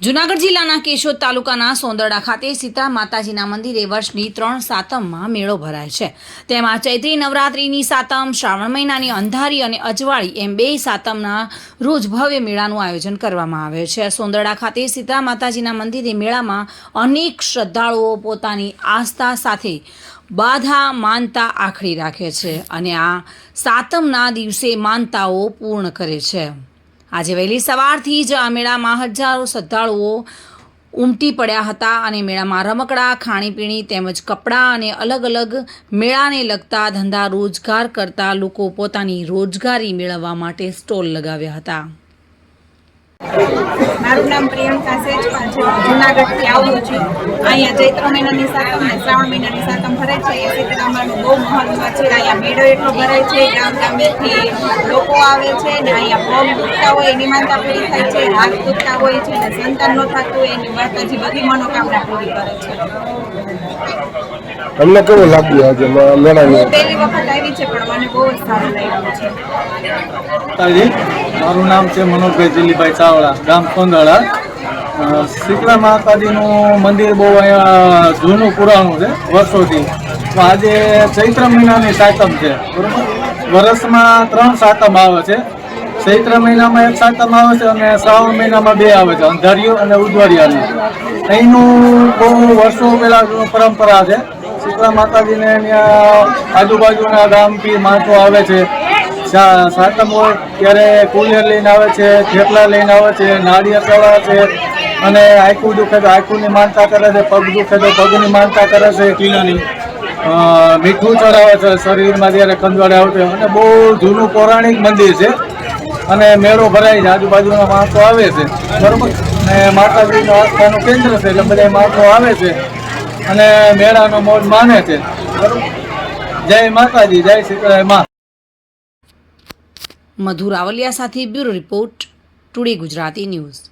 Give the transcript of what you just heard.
જુનાગઢ જિલ્લાના કેશોદ તાલુકાના સોંદરડા ખાતે સીતા માતાજીના મંદિરે વર્ષની ત્રણ સાતમમાં મેળો ભરાય છે. તેમાં ચૈત્રી નવરાત્રિની સાતમ, શ્રાવણ મહિનાની અંધારી અને અજવાળી એમ બે સાતમના રોજ ભવ્ય મેળાનું આયોજન કરવામાં આવે છે. સોંદરડા ખાતે સીતા માતાજીના મંદિરે મેળામાં અનેક શ્રદ્ધાળુઓ પોતાની આસ્થા સાથે બાધા, માનતા આખરી રાખે છે અને આ સાતમના દિવસે માનતાઓ પૂર્ણ કરે છે. આજે વહેલી સવારથી જ આ મેળામાં હજારો શ્રદ્ધાળુઓ ઉમટી પડ્યા હતા અને મેળામાં રમકડા, ખાણીપીણી તેમજ કપડાં અને અલગ અલગ મેળાને લગતા ધંધા રોજગાર કરતા લોકો પોતાની રોજગારી મેળવવા માટે સ્ટોલ લગાવ્યા હતા. મારું નામ પ્રિયંકા સેજ જુનાગઢથી આવું છું. અહીંયા ચૈત્ર મહિનાની સાતમ અને શ્રાવણ મહિનાની સાતમ ભરાય છે. એ સીતારામનું બહુ મહત્વ છે. અહીંયા મેળો એટલો ભરાય છે ગામ ગામેથી લોકો આવે છે ને અહીંયા પગ તૂટતા હોય એની માનતા પૂરી થાય છે હાથ તૂટતા હોય છે ને સંતાન ન થતું હોય એની માતાજી બધી મનોકામના પૂરી કરે છે. તમને કેવું લાગ્યું આજે મેળાની? પહેલી વખત આવી છે પણ મને બહુ જ સારું લાગ્યું છે. મારું નામ છે મનોજભાઈ દિલીપભાઈ ચાવડા ગામ કોંદળા શીતળા માતાજીનું મંદિર બહુ અહીંયા જૂનું પુરાણું છે, વર્ષોથી. તો આજે ચૈત્ર મહિનાની સાતમ છે, બરોબર? વર્ષમાં ત્રણ સાતમ આવે છે. ચૈત્ર મહિનામાં એક સાતમ આવે છે અને શ્રાવણ મહિનામાં બે આવે છે અંધારિયું અને ઉજવાડિયાની અહીંનું બહુ વર્ષો પહેલાં પરંપરા છે. શીતળા માતાજીને ત્યાં આજુબાજુના ગામથી માણસો આવે છે. સાતમ હોય ત્યારે કુલિયર લઈને આવે છે, થેપલા લઈને આવે છે, નાળિયેર ચડાવે છે અને આખું દુખે તો આખુંની માનતા કરે છે પગ દુખે તો પગની માનતા કરે છે. કિલોની મીઠું ચડાવે છે શરીરમાં જ્યારે કંદવાડે આવते અને બહુ જૂનું પૌરાણિક મંદિર છે. અને મેળો ભરાય છે આજુબાજુના માણસો આવે છે. બરોબર? અને માતાજીનું આસ્થાનું કેન્દ્ર છે એટલે બધા માણસો આવે છે. અને મેળાનો મોજ માને છે. બરોબર? જય માતાજી જય સીતારામ મા. મધુ રાવલિયા સાથે bureau report today Gujarati news.